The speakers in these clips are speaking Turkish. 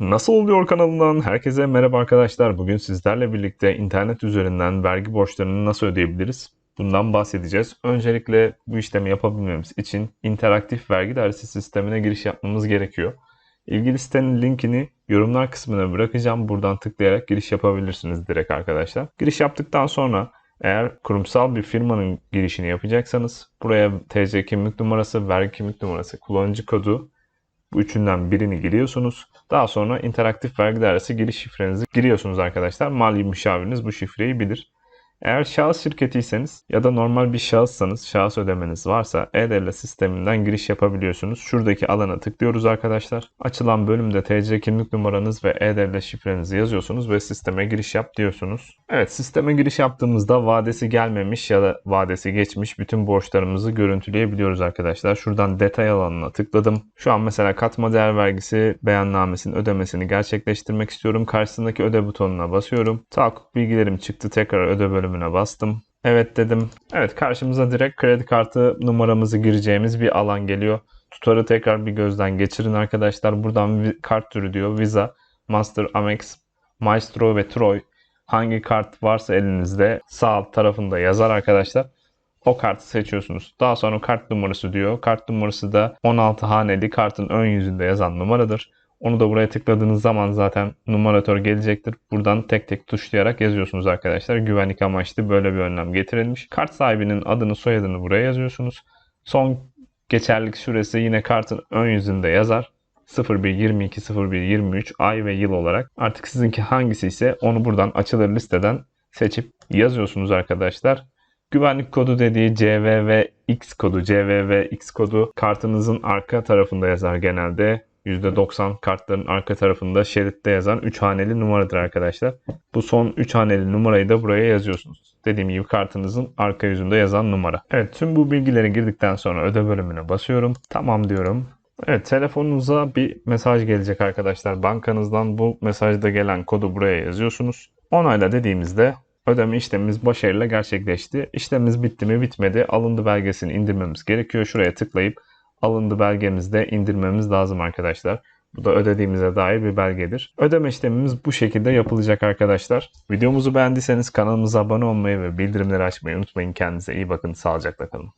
Nasıl oluyor kanalından herkese merhaba arkadaşlar. Bugün sizlerle birlikte internet üzerinden vergi borçlarını nasıl ödeyebiliriz? Bundan bahsedeceğiz. Öncelikle bu işlemi yapabilmemiz için interaktif vergi dairesi sistemine giriş yapmamız gerekiyor. İlgili sitenin linkini yorumlar kısmına bırakacağım. Buradan tıklayarak giriş yapabilirsiniz direkt arkadaşlar. Giriş yaptıktan sonra eğer kurumsal bir firmanın girişini yapacaksanız buraya TC kimlik numarası, vergi kimlik numarası, kullanıcı kodu bu üçünden birini giriyorsunuz. Daha sonra interaktif vergi dairesi giriş şifrenizi giriyorsunuz arkadaşlar. Mali müşaviriniz bu şifreyi bilir. Eğer şahıs şirketiyseniz ya da normal bir şahıssanız şahıs ödemeniz varsa e-devlet sisteminden giriş yapabiliyorsunuz. Şuradaki alana tıklıyoruz arkadaşlar. Açılan bölümde TC kimlik numaranız ve e-devlet şifrenizi yazıyorsunuz ve sisteme giriş yap diyorsunuz. Evet sisteme giriş yaptığımızda vadesi gelmemiş ya da vadesi geçmiş bütün borçlarımızı görüntüleyebiliyoruz arkadaşlar. Şuradan detay alanına tıkladım. Şu an mesela katma değer vergisi beyannamesinin ödemesini gerçekleştirmek istiyorum. Karşısındaki öde butonuna basıyorum. Tahakkuk bilgilerim çıktı. Tekrar öde bölümüne bastım. Evet dedim. Evet karşımıza direkt kredi kartı numaramızı gireceğimiz bir alan geliyor. Tutarı tekrar bir gözden geçirin arkadaşlar. Buradan kart türü diyor. Visa, Master, Amex, Maestro ve Troy. Hangi kart varsa elinizde sağ alt tarafında yazar arkadaşlar. O kartı seçiyorsunuz. Daha sonra kart numarası diyor. Kart numarası da 16 haneli kartın ön yüzünde yazan numaradır. Onu da buraya tıkladığınız zaman zaten numaratör gelecektir. Buradan tek tek tuşlayarak yazıyorsunuz arkadaşlar. Güvenlik amaçlı böyle bir önlem getirilmiş. Kart sahibinin adını soyadını buraya yazıyorsunuz. Son geçerlilik süresi yine kartın ön yüzünde yazar. 01, 22, 01, 23 ay ve yıl olarak. Artık sizinki hangisi ise onu buradan açılır listeden seçip yazıyorsunuz arkadaşlar. Güvenlik kodu dediği CVVX kodu, CVVX kodu kartınızın arka tarafında yazar genelde. %90 kartların arka tarafında şeritte yazan 3 haneli numaradır arkadaşlar. Bu son 3 haneli numarayı da buraya yazıyorsunuz. Dediğim gibi kartınızın arka yüzünde yazan numara. Evet tüm bu bilgileri girdikten sonra öde bölümüne basıyorum. Tamam diyorum. Evet telefonunuza bir mesaj gelecek arkadaşlar. Bankanızdan bu mesajda gelen kodu buraya yazıyorsunuz. Onayla dediğimizde ödeme işlemimiz başarıyla gerçekleşti. İşlemimiz bitti mi bitmedi. Alındı belgesini indirmemiz gerekiyor. Şuraya tıklayıp alındı belgemizde indirmemiz lazım arkadaşlar. Bu da ödediğimize dair bir belgedir. Ödeme işlemimiz bu şekilde yapılacak arkadaşlar. Videomuzu beğendiyseniz kanalımıza abone olmayı ve bildirimleri açmayı unutmayın. Kendinize iyi bakın. Sağlıcakla kalın.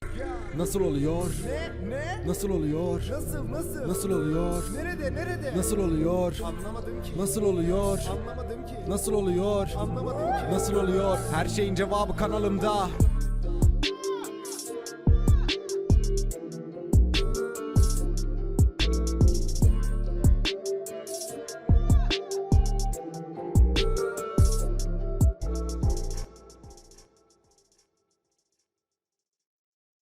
Nasıl oluyor? Ne? Ne? Nasıl oluyor? Nasıl? Nasıl? Nasıl oluyor? Nerede? Nerede? Nasıl oluyor? Anlamadım ki. Nasıl oluyor? Anlamadım ki. Nasıl oluyor? Anlamadım ki. Nasıl oluyor? Her şeyin cevabı kanalımda.